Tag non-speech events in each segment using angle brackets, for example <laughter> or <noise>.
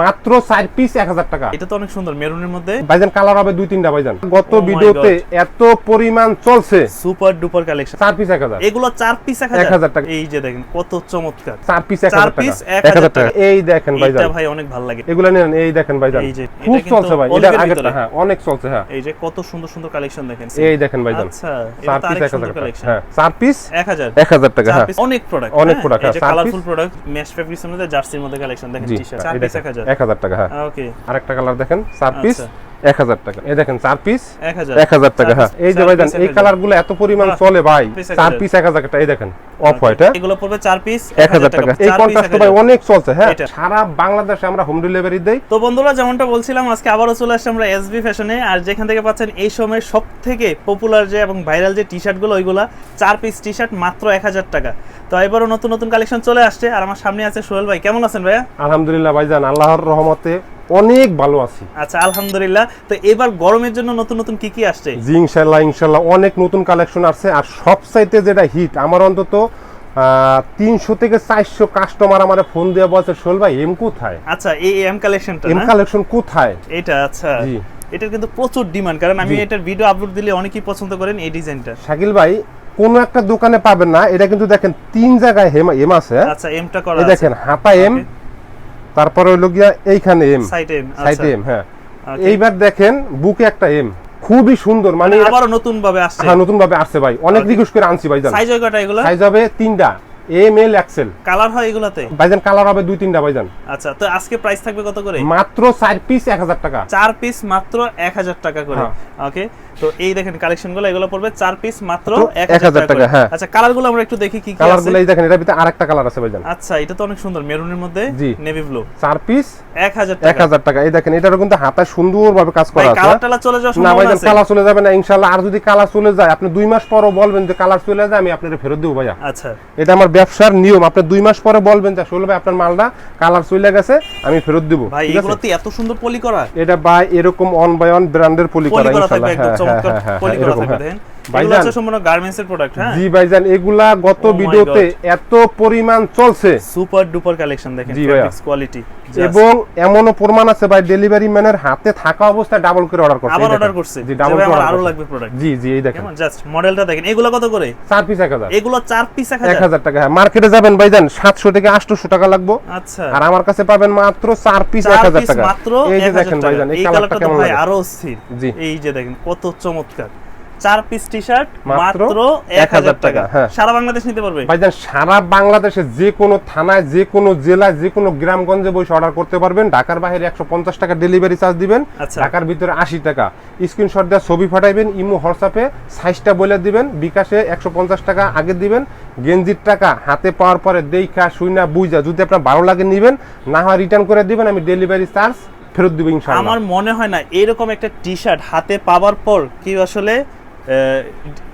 মাত্র চার পিস এক হাজার টাকা। এটা তো অনেক সুন্দর মেরুনের মধ্যে। ভাইজান কালার হবে দুই তিনটা ভাইজান। গত Oh ভিডিওতে এত পরিমাণ চলছে। সুপার ডুপার কালেকশন চার পিস এক হাজার। এগুলো চার পিস এক 1000 টাকা। এই যে দেখেন কত চমৎকার। চার পিস এক হাজার টাকা। এক হাজার। এই দেখেন ভাইজান। এটা ভাই অনেক ভালো লাগে। এগুলা নেন এই দেখেন ভাইজান। এই যে, খুব চলছে ভাই। এর আগে হ্যাঁ অনেক চলছে হ্যাঁ। এই যে কত সুন্দর সুন্দর কালেকশন দেখেন। এই দেখেন ভাইজান। আচ্ছা চার পিস এক হাজার টাকা। হ্যাঁ চার পিস 1000 এক হাজার টাকা হ্যাঁ। অনেক প্রোডাক্ট অনেক হ্যাঁ, কালারফুল প্রোডাক্ট মেশ ফেব্রিক্স মধ্যে জার্সির মধ্যে কালেকশন দেখেন টি-শার্ট চার পিস এক হাজার। টাকা হ্যাঁ। ওকে আরেকটা কালার দেখেন চার পিস আচ্ছা। এক হাজার টাকা। এই দেখেন চার পিস এক হাজার। টাকা হ্যাঁ। এই যে চার এই কালারগুলো এত পরিমাণ চলে ভাই চার পিস এক হাজার টাকা। এই দেখেন অফ হোয়াইট হ্যাঁ? এগুলো পড়বে চার পিস এক হাজার টাকা। এই কন্ট্রাস্ট ভাই অনেক চলছে হ্যাঁ? সারা বাংলাদেশে আমরা হোম ডেলিভারি দেই। তো বন্ধুরা যেমনটা বলছিলাম আজকে আবারও চলে আসছে আমরা এসবি ফ্যাশনে আর যেখান থেকে পাচ্ছেন এই সময়ের সব থেকে পপুলার যে এবং ভাইরাল যে টি শার্টগুলো ওইগুলা চার পিস টি শার্ট মাত্র এক হাজার টাকা। তো এবারও নতুন নতুন কালেকশন চলে আসছে। আর আমার সামনে আছে সোহেল ভাই। কেমন আছেন ভাইয়া? আলহামদুলিল্লাহ ভাইজান আল্লাহর রহমতে অনেক ভালো আছি। আচ্ছা আলহামদুলিল্লাহ। তো এবার গরমের জন্য নতুন নতুন কি কি আসছে? জি ইনশাল্লাহ ইনশাল্লাহ অনেক নতুন কালেকশন আছে আর সবচাইতে যেটা হিট আমার অন্তত তিনশো থেকে চারশো কাস্টমার আমার ফোন দিয়ে বলছে সোল ভাই এম কোথায়? আচ্ছা এই এম কালেকশনটা এম কালেকশন কোথায়? এটা আচ্ছা। জি। এটার কিন্তু প্রচুর ডিমান্ড কারণ আমি এটার ভিডিও আপলোড দিলে অনেকেই পছন্দ করেন এই ডিজাইনটা শাকিল ভাই কোন একটা দোকানে পাবেন না। এটা কিন্তু দেখেন তিন জায়গায় হেম এম আছে? আচ্ছা এমটা করা দেখেন হাতা এম তারপরে হইল গিয়া এইখানে এম সাইড এম সাইডে এম হ্যাঁ। এইবার দেখেন বুকে একটা এম খুবই সুন্দর মানে মানে আবারও নতুন ভাবে আসছে। হ্যাঁ নতুন ভাবে আসছে ভাই। অনেক. রিকোয়েস্ট করে আনছি ভাইজান। সাইজ হয় কটা এগুলো? সাইজ হবে তিনটা। এম এল এক্সেল কালার হয় এগুলাতে? ভাইজান কালার হবে দুই তিনটা ভাইজান। আচ্ছা তো আজকে প্রাইস থাকবে কত করে? মাত্র চার পিস এক হাজার টাকা। চার পিস মাত্র এক হাজার টাকা করে। হ্যাঁ। ওকে তো এই দেখেন কালেকশনগুলো এগুলো পড়বে চার পিস মাত্র মাত্র এক 1000 হাজার টাকা, হ্যাঁ। আচ্ছা কালারগুলো আমরা একটু দেখি কি কি কালারগুলো এই দেখেন এটার ভিতরে আরেকটা কালার আছে ভাইজান। আচ্ছা এটা তো অনেক সুন্দর মেরুনের মধ্যে জি। নেভি ব্লু চার পিস এক হাজার এক টাকা হাজার টাকা। এই দেখেন এটারও কিন্তু হাতা সুন্দর ভাবে কাজ করা আছে। কালার টালা চলে যাওয়ার না ভাইজান কালার চলে যাবে না ইনশাল্লাহ আর যদি কালার চলে যায় আপনি দুই মাস পরও বলবেন যে কালার চলে যায় আমি আপনাকে ফেরত দেবো ভাইয়া। আচ্ছা। এটা আমার ব্যবসার নিয়ম। আপনি দুই মাস পরে বলবেন যে আসলে ভাই আপনার মালটা কালার চলে গেছে আমি ফেরত দিব। ভাই ঠিক আছে? এগুলোতে এত সুন্দর পলি করা। এটা বা এরকম অন বাই অন ব্র্যান্ডের পলি করা করা থাকবে ইনশাল্লাহ একদম হ্যাঁ ভাইজান। সম্পূর্ণ গার্মেন্টস এর প্রোডাক্ট হ্যাঁ? জি ভাইজান এগুলা গত Oh ভিডিওতে এত পরিমাণ চলছে। সুপার ডুপার কালেকশন দেখেন কোয়ালিটি এবং এমনও প্রমাণ আছে ভাই ডেলিভারি ম্যানের হাতে থাকা অবস্থায় ডাবল করে অর্ডার করছে। আবার অর্ডার করছে। জি ডাবল করে আরও লাগবে প্রোডাক্ট জি জি এই দেখেন। জাস্ট মডেলটা দেখেন এগুলো কত করে? চার পিস এক হাজার। এগুলো চার পিস এক এক হাজার হাজার টাকা হ্যাঁ। মার্কেটে যাবেন ভাইজান সাতশো থেকে আটশোশো টাকা লাগবো। আচ্ছা। আর আমার কাছে পাবেন মাত্র চার পিস এক চার হাজার পিস টাকা। মাত্র এই যে দেখেন। ভাইজান এই কালারটা কেমন লাগে? আরও অস্থির। জি। এই যে দেখেন কত চমৎকার। চার পিস টি শার্ট মাত্র মাত্র 1000 এক হাজার টাকা। হ্যাঁ। সারা বাংলাদেশ নিতে পারবে। ভাইজান সারা বাংলাদেশে যে কোনো থানায় যে কোনো জেলায় যে কোনো গ্রামগঞ্জে বসে অর্ডার করতে পারবেন। ঢাকার বাইরে একশো পঞ্চাশ টাকা ডেলিভারি চার্জ দিবেন। আচ্ছা। ঢাকার ভিতরে আশি টাকা। স্ক্রিনশট দেওয়া ছবি পাঠাইবেন ইমো হোয়াটসঅ্যাপে সাইজটা বলে দিবেন বিকাশে একশো পঞ্চাশ টাকা আগে দিবেন। গেঞ্জির টাকা হাতে পাওয়ার পরে দেখা শুইনা বুঝা যদি আপনার ভালো লাগে নিবেন না হয় রিটার্ন করে দিবেন আমি ডেলিভারি চার্জ ফেরত দিব ইনশাআল্লাহ। আমার মনে হয় না এরকম একটা টি শার্ট হাতে পাওয়ার পর কি আসলে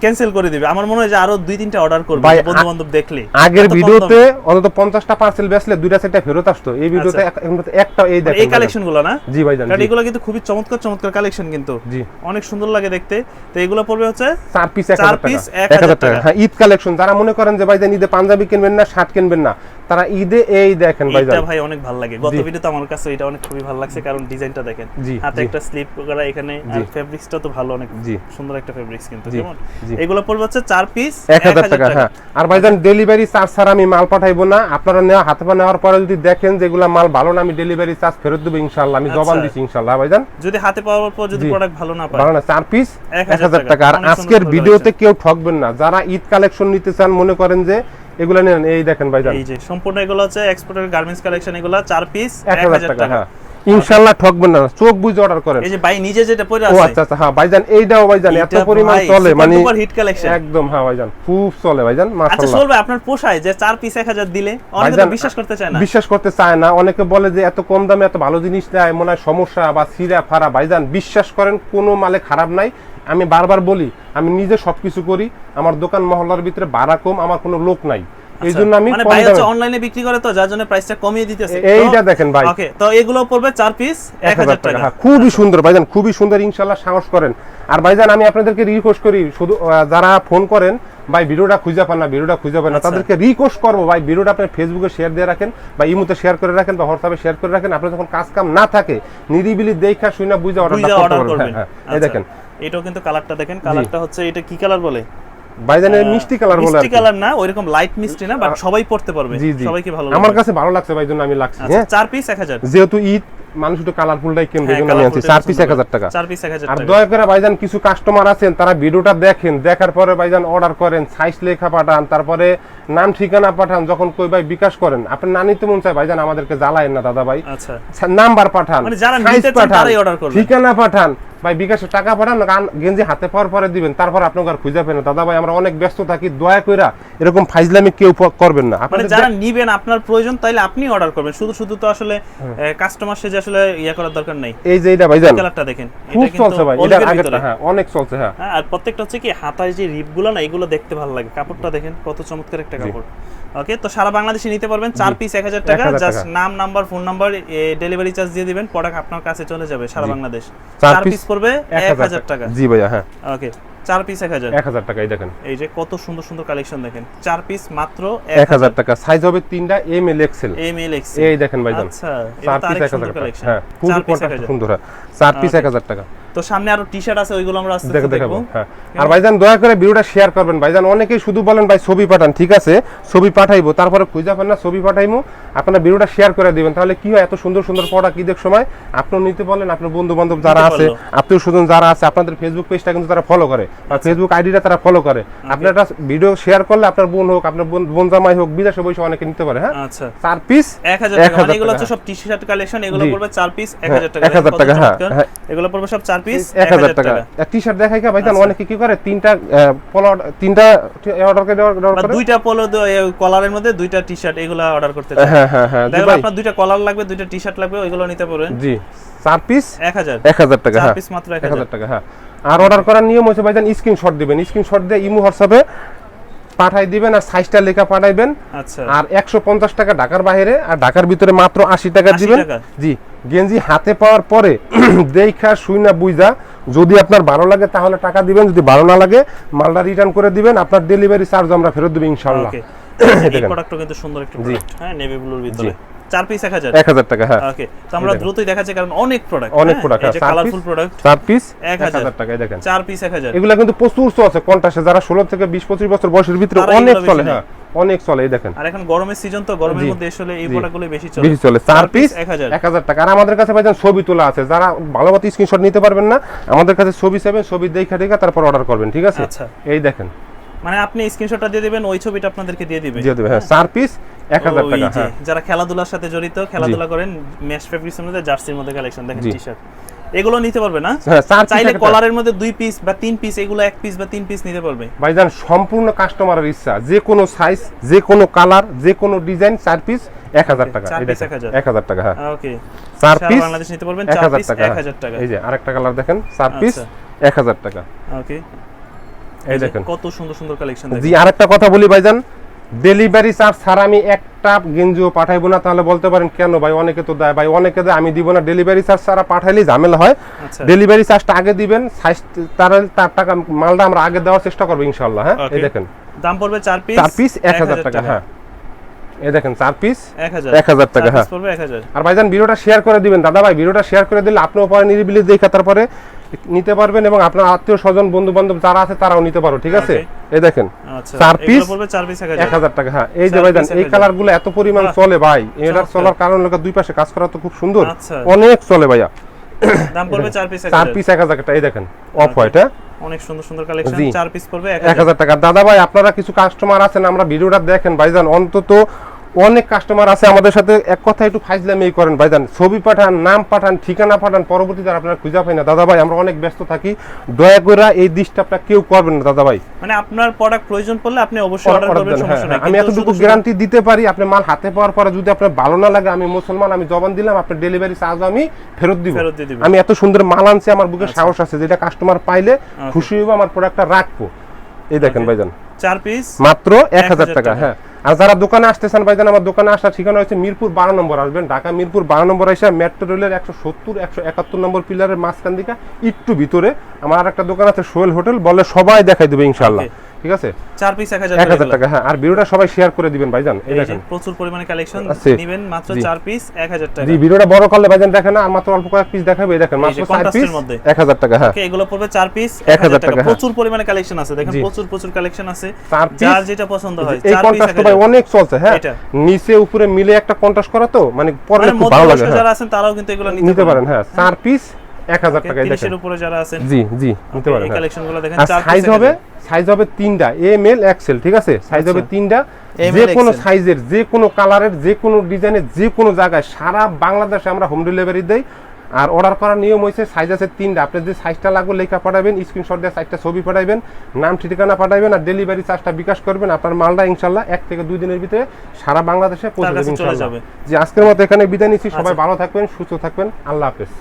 ক্যান্সেল করে দিবে। আমার মনে হয় যে আরও দুই তিনটা অর্ডার করবে ভাই, বন্ধু বান্ধব দেখলে। আগের ভিডিওতে। অন্তত পঞ্চাশটা পার্সেল বেচলে দুইটা সেটটা ফেরত আসতো। এই ভিডিওতে এক- এখন একটা এই দেখেন এই কালেকশনগুলো না? জি ভাইজান কারণ জি। এগুলো কিন্তু খুবই চমৎকার চমৎকার কালেকশন কিন্তু। জি। অনেক সুন্দর লাগে দেখতে। তো এগুলো পড়বে হচ্ছে চার পিস এক চার হাজার টাকা। piece এক এক হাজার হাজার টাকা। টাকা। হ্যাঁ ঈদ কালেকশন যারা মনে করেন যে ভাইজান ঈদে পাঞ্জাবি কিনবেন না শার্ট কিনবেন না তারা ঈদে এই দেখেন ভাইজান। এটা ভাই অনেক ভালো লাগে। গত ভিডিওতে আমার কাছে এটা অনেক খুবই ভালো লাগছে কারণ ডিজাইনটা দেখেন। হাতে একটা স্লিপ করা এখানে আর ফেব্রিক্সটা তো ভালো অনেক সুন্দর একটা ফেব্রিক্স কিন্তু কেমন? এগুলো পড়বে হচ্ছে চার পিস এক হাজার টাকা হ্যাঁ। আর ভাইজান ডেলিভারি চার্জ ছাড়া আমি মাল পাঠাইবো না। আপনারা নেওয়া হাতে পা নেওয়ার পরে যদি দেখেন যে এগুলা মাল ভালো না আমি ডেলিভারি চার্জ ফেরত দেবো ইনশাল্লাহ আমি জবান আচ্ছা। দিচ্ছি ইনশাল্লাহ ভাইজান? যদি হাতে পাওয়ার পর যদি প্রোডাক্ট ভালো না পায় ভালো না চার পিস এক এক হাজার হাজার টাকা। টাকা। আর আজকের ভিডিওতে কেউ ঠকবেন না। যারা ঈদ কালেকশন নিতে চান মনে করেন যে এগুলা নেন এই দেখেন ভাইজান। এই যে সম্পূর্ণ এগুলো হচ্ছে এক্সপোর্টের গার্মেন্টস কালেকশন এগুলো চার পিস এক এক হাজার হাজার টাকা টাকা। হ্যাঁ। ইনশাল্লাহ ঠকবেন না চোখ বুঝে অর্ডার করেন। এই যে ভাই নিজে যেটা পরে আছে। ও আচ্ছা আচ্ছা হ্যাঁ ভাইজান এইটাও ভাইজান এত পরিমাণ চলে মানে duper hit collection। একদম হ্যাঁ ভাইজান খুব চলে ভাইজান আচ্ছা মাশাআল্লাহ। সোল ভাই আপনার পোষায় যে চার পিস এক হাজার দিলে অনেকে তো বিশ্বাস করতে চায় না। বিশ্বাস করতে চায় না অনেকে বলে যে এত কম দামে এত ভালো জিনিস দেয় মনে হয় সমস্যা বা সিরা ফারা। ভাইজান বিশ্বাস করেন কোনো মালে খারাপ নাই। আমি বারবার বলি আমি নিজে সবকিছু করি আমার দোকান মহল্লার ভিতরে ভাড়া কম আমার কোনো লোক নাই। এই জন্য আমি মানে ভাই হচ্ছে অনলাইনে বিক্রি করে তো যার জন্য প্রাইসটা কমিয়ে দিতেছে। এইটা দেখেন ভাই। ওকে তো এগুলো পড়বে চার পিস এক হাজার টাকা। হ্যাঁ, খুবই সুন্দর ভাইজান খুবই সুন্দর ইনশাল্লাহ সাহস করেন। আর ভাইজান আমি আপনাদেরকে রিকোয়েস্ট করি শুধু যারা ফোন করেন ভাই ভিডিওটা খুঁজে পান না ভিডিওটা খুঁজে পান না। আচ্ছা। তাদেরকে রিকোয়েস্ট করব ভাই ভিডিওটা আপনি ফেসবুকে শেয়ার দিয়ে রাখেন বা ইমুতে শেয়ার করে রাখেন বা হোয়াটসঅ্যাপে শেয়ার করে রাখেন। আপনি যখন কাজ কাম না থাকে নিরিবিলি দেখা শুনে বুঝে করতে অর্ডার পারবেন করবেন হ্যাঁ হ্যাঁ এই আচ্ছা। দেখেন। এটাও কিন্তু কালারটা দেখেন। কালারটা হচ্ছে এটা কি কালার বলে? ভাইজানের মিষ্টি কালার বলে মিষ্টি কালার না ওইরকম লাইট মিষ্টি না বাট সবাই পড়তে পারবে জি জি। সবাইকে ভালো আমার কাছে ভালো লাগছে ভাই আমি লাগছি হ্যাঁ। চার পিস এক হাজার। যেহেতু ঈদ মানুষ একটু কালারফুলটাই কিনবে জন্য আমি আনছি। চার পিস এক হাজার টাকা। চার পিস এক হাজার আর দয়া করে ভাইজান কিছু কাস্টমার আছেন তারা ভিডিওটা দেখেন দেখার পরে ভাইজান অর্ডার করেন সাইজ লেখা পাঠান তারপরে নাম ঠিকানা পাঠান যখন কই ভাই বিকাশ করেন। আপনি না নিতে মন চায় ভাইজান আমাদেরকে জ্বালায়েন না দাদা ভাই। আচ্ছা। নাম্বার পাঠান মানে পাঠান। ঠিকানা পাঠান। ভাই বিকাশে টাকা পাঠান গেঞ্জি হাতে পাওয়ার পরে দিবেন তারপর আপনাকে আর খুঁজে পেন দাদা ভাই আমরা অনেক ব্যস্ত থাকি দয়া কইরা এরকম ফাইজলামি কেউ করবেন না। মানে যারা নিবেন আপনার প্রয়োজন তাইলে আপনি অর্ডার করবেন। শুধু শুধু তো আসলে। কাস্টমার সেজে আসলে ইয়ে করার দরকার নাই। এই যে এটা ভাইজান কালারটা দেখেন। খুব এটা কিন্তু চলছে ভাই এর আগে। হ্যাঁ অনেক চলছে হ্যাঁ। হ্যাঁ আর প্রত্যেকটা হচ্ছে কি হাতায় যে রিপগুলো না এগুলো দেখতে ভালো লাগে। কাপড়টা দেখেন কত চমৎকার একটা কাপড়। ওকে তো সারা বাংলাদেশে নিতে পারবেন চার পিস এক হাজার টাকা জাস্ট নাম number phone number delivery charge দিয়ে দিবেন প্রোডাক্ট আপনার কাছে চলে যাবে সারা বাংলাদেশ। চার পিস পড়বে এক এক হাজার টাকা। জি ভাইয়া হ্যাঁ। ওকে চার পিস এক হাজার। এক হাজার টাকাই দেখেন। এই যে কত সুন্দর সুন্দর কালেকশন দেখেন। চার পিস মাত্র এক হাজার। টাকা। সাইজ হবে তিনটা M L XL M L X এই দেখেন ভাইজান আচ্ছা চার পিস এক হাজার টাকা। হ্যাঁ সুন্দর হ্যাঁ। চার পিস এক হাজার টাকা। তো সামনে আরও টি শার্ট আছে ওইগুলো আমরা আস্তে দেখে আস্তে দেখাবো দেখব। হ্যাঁ। আর ভাইজান দয়া করে ভিডিওটা শেয়ার করবেন। ভাইজান অনেকেই শুধু বলেন ভাই ছবি পাঠান ঠিক আছে? ছবি পাঠাইবো। তারপরে খুঁজে পান না ছবি পাঠাইবো আপনারা ভিডিওটা শেয়ার করে দিবেন। তাহলে কি হয় এত সুন্দর সুন্দর প্রোডাক্ট ঈদের সময়? আপনিও নিতে বলেন আপনার বন্ধু বান্ধব যারা আছে। আত্মীয় স্বজন যারা আছে আপনাদের ফেসবুক পেজটা কিন্তু তারা ফলো করে। আর ফেসবুক আইডিটা তারা ফলো করে। আপনার একটা ভিডিও শেয়ার করলে আপনার বোন হোক আপনার বোন বোন জামাই হোক বিদেশে বসে অনেকে নিতে পারে হ্যাঁ? আচ্ছা। চার পিস এক হাজার এক টাকা মানে এগুলো হচ্ছে সব টি শার্ট কালেকশন এগুলো পড়বে চার পিস এক হ্যাঁ, হাজার টাকা। এক হাজার কত টাকা, হ্যাঁ। এগুলো পড়বে সব চার পিস এক হাজার টাকা। টি শার্ট দেখাই কা ভাইজান আচ্ছা। অনেকে কি করে? তিনটা পলো তিনটা অর্ডার করে অর্ডার বা করে? দুইটা পোলো কলারের মধ্যে দুইটা টি শার্ট এগুলো অর্ডার করতে হ্যাঁ হ্যাঁ হ্যাঁ আপনার দুইটা কলার লাগবে দুইটা টি শার্ট লাগবে ওইগুলো নিতে পারবেন। জি। চার পিস এক হাজার। এক হাজার টাকা হ্যাঁ। মাত্র এক হাজার টাকা হ্যাঁ। আর অর্ডার করার নিয়ম হচ্ছে ভাইজান স্ক্রিনশট দিবেন। স্ক্রিনশট দিয়ে ইমো হোয়াটসঅ্যাপে পাঠাই দিবেন আর সাইজটা লেখা পাঠাইবেন। আচ্ছা। আর একশো পঞ্চাশ টাকা ঢাকার বাইরে আর ঢাকার ভিতরে মাত্র আশি টাকা দিবেন। জি গেঞ্জি হাতে পাওয়ার পরে <clears throat> দেখা শুই না বুঝা যদি আপনার ভালো লাগে তাহলে টাকা দিবেন যদি ভালো না লাগে মালটা রিটার্ন করে দিবেন আপনার ডেলিভারি চার্জ আমরা ফেরত দেবো ইনশাল্লাহ <clears throat> এই দেখেন। প্রোডাক্টও কিন্তু সুন্দর একটা প্রোডাক্ট হ্যাঁ নেভি ব্লুর ভিতরে। চার পিস টাকা হ্যাঁ। ওকে তো আমরা দ্রুতই দেখাচ্ছি কারণ অনেক প্রোডাক্ট অনেক হ্যাঁ, চার কালারফুল প্রোডাক্ট চার পিস টাকায় দেখেন। চার পিস এগুলা কিন্তু প্রচুর চলছে কন্টাসে যারা ষোলো থেকে বিশ পঁচিশ বছর বয়সের ভিতরে অনেক চলে হ্যাঁ অনেক চলে এই দেখেন। আর এখন গরমের সিজন তো গরমের মধ্যে আসলে এই। প্রোডাক্টগুলো বেশি চলে। বেশি চলে। চার পিস টাকা। আর আমাদের কাছে ভাইজান ছবি তোলা আছে যারা ভালো মতো স্ক্রিনশট নিতে পারবেন না আমাদের কাছে ছবি চাইবেন ছবি দেখা দেখা তারপর অর্ডার করবেন ঠিক আছে? আচ্ছা। এই দেখেন। মানে আপনি স্ক্রিনশটটা দিয়ে দিবেন ওই ছবিটা আপনাদেরকে দিয়ে দিবে। দিয়ে দেবে হ্যাঁ চার পিস এক হাজার ওই টাকা হ্যাঁ। যারা খেলাধুলার সাথে জড়িত খেলাধুলা করেন ম্যাচ ফেব্রিক্সের মধ্যে জার্সির মধ্যে কালেকশন দেখেন টি শার্ট এগুলো নিতে পারবে না? হ্যাঁ চার চাইলে কলারের মধ্যে দুই পিস বা তিন পিস এগুলো এক পিস বা তিন পিস নিতে পারবে। ভাইজান সম্পূর্ণ কাস্টমারের ইচ্ছা যে কোনো সাইজ যে কোনো কালার যে কোনো ডিজাইন চার পিস এক হাজার টাকা। 1000 এক হাজার। টাকা হ্যাঁ। ওকে চার পিস বাংলাদেশ নিতে পারবেন এক চার হাজার পিস টাকা এক হ্যাঁ। হাজার টাকা। এই যে আরেকটা কালার দেখেন চার পিস আচ্ছা। এক হাজার টাকা। ওকে এই দেখেন। কত সুন্দর সুন্দর কালেকশন জি আরেকটা কথা বলি ভাইজান। ডেলিভারি চার্জ ছাড়া আমি একটা গেঞ্জিও পাঠাইবো না তাহলে বলতে পারেন কেন ভাই অনেকে তো দেয়। ভাই অনেকে দেয় আমি দিব না। ডেলিভারি চার্জ ছাড়া পাঠাইলেই ঝামেলা হয়। আচ্ছা। ডেলিভারি চার্জটা আগে দিবেন সাইজ তার তার টাকা মালটা আমরা আগে দেওয়ার চেষ্টা করব ইনশাল্লাহ হ্যাঁ? এই দেখেন। দাম পড়বে চার পিস চার পিস এক হাজার টাকা হ্যাঁ। এই দেখেন চার পিস এক হাজার। টাকা, হ্যাঁ। আর ভাইজান ভিডিওটা শেয়ার করে দিবেন দাদা ভাই ভিডিওটা শেয়ার করে দিলে আপনিও পরে নিরিবিলি দেখে তারপরে নিতে পারবেন এবং আপনার আত্মীয় স্বজন বন্ধু বান্ধব যারা আছে তারাও নিতে পারো ঠিক আছে? এই দেখেন আচ্ছা চার পিস এক হাজার। টাকা হ্যাঁ এই যে ভাইজান এই কালারগুলো এত পরিমাণ চলে ভাই এটার চলার কারণ হলো দুই পাশে কাজ করা তো খুব সুন্দর আচ্ছা। অনেক চলে ভাইয়া। দাম পড়বে চার পিস এক চার হাজার। পিস এক হাজার টাকা এই দেখেন অফ হোয়াইট হ্যাঁ? অনেক সুন্দর সুন্দর কালেকশন চার পিস পড়বে এক এক হাজার টাকা। দাদা ভাই আপনারা কিছু কাস্টমার আছেন আমরা ভিডিওটা দেখেন ভাইজান অন্তত অনেক কাস্টমার আছে আমাদের সাথে। এক কথা একটু ফাইজলামি করেন ভাইজান। ছবি পাঠান নাম পাঠান ঠিকানা পাঠান পরবর্তীতে আপনারা খুঁজে পাই না। দাদা ভাই আমরা অনেক ব্যস্ত থাকি। দয়া করে এই ডিস্টার্বটা কেউ করবেন না দাদা ভাই মানে আপনার প্রোডাক্ট প্রয়োজন পড়লে আপনি অবশ্যই অর্ডার করবেন সমস্যা হ্যাঁ, নাই। হ্যাঁ। আমি এতটুকু গ্যারান্টি দিতে পারি আপনি মাল হাতে পাওয়ার পরে যদি আপনার ভালো না লাগে আমি মুসলমান আমি জবান দিলাম আপনার ডেলিভারি চার্জ আমি ফেরত দিব। আমি এত সুন্দর মাল আনছি আমার বুকে সাহস আছে যেটা কাস্টমার পাইলে খুশি হইব আমার প্রোডাক্টটা রাখব। এই দেখেন. ভাইজান। চার পিস মাত্র এক হাজার 1000 টাকা টাকা। হ্যাঁ। আর যারা দোকানে আসতেছেন ভাইজান, আমার দোকানে আসার ঠিকানা হচ্ছে মিরপুর বারো নম্বর, আসবেন ঢাকা মিরপুর বারো নম্বর এসে মেট্রো রেলের একশো সত্তর, একশো একাত্তর নম্বর পিলারের মাঝখান দিকে, একটু ভিতরে আমার আর একটা দোকান আছে সোহেল হোটেল, বলে সবাই দেখাই দেবে ইনশাল্লাহ. ঠিক আছে? চার পিস এক হাজার এক হাজার টাকা হ্যাঁ আর ভিডিওটা সবাই শেয়ার করে দিবেন ভাইজান এই দেখেন। প্রচুর পরিমাণে কালেকশন নেবেন মাত্র চার পিস এক হাজার টাকা। জি ভিডিওটা বড় করলে ভাইজান দেখেন আর মাত্র অল্প কয়েক পিস দেখাবে এই দেখেন মাত্র চার পিস মধ্যে। এক হাজার টাকা হ্যাঁ। ওকে এগুলো পড়বে চার পিস 1000 এক হাজার টাকা, হ্যাঁ। প্রচুর পরিমাণে কালেকশন আছে দেখেন প্রচুর প্রচুর কালেকশন আছে। যার যেটা পছন্দ হয় এই চার পিস কন্ট্রাস্ট ভাই অনেক চলছে হ্যাঁ। নিচে উপরে মিলে একটা কন্ট্রাস্ট করা তো মানে পরলে খুব ভালো লাগে হ্যাঁ। যারা আছেন তারাও কিন্তু এগুলো নিতে পারেন। হ্যাঁ। চার পিস এক হাজার টাকায় দেখেন। তিরিশের উপরে যারা আছেন জি জি নিতে পারেন এই হ্যাঁ। কালেকশনগুলো দেখেন চার সাইজ হবে সাইজ হবে তিনটা এম এল এক্সেল ঠিক আছে? সাইজ হবে আচ্ছা। তিনটা যে কোনো সাইজের যে কোনো কালারের যে কোনো ডিজাইনের যে কোনো জায়গায় সারা বাংলাদেশে আমরা হোম ডেলিভারি দেই। আর অর্ডার করার নিয়ম হয়েছে সাইজ আছে তিনটা। আপনি যে সাইজটা লাগবে লেখা পাঠাবেন স্ক্রিনশট দিয়ে সাইজটা ছবি পাঠাবেন নাম ঠিকানা পাঠাবেন আর ডেলিভারি চার্জটা বিকাশ করবেন আপনার মালটা ইনশাল্লাহ এক থেকে দুই দিনের ভিতরে সারা বাংলাদেশে পৌঁছে ইনশাল্লাহ। যাবে। যে আজকের মতো এখানে বিদায় নিচ্ছি। সবাই আচ্ছা। ভালো থাকবেন সুস্থ থাকবেন। আল্লাহ হাফেজ।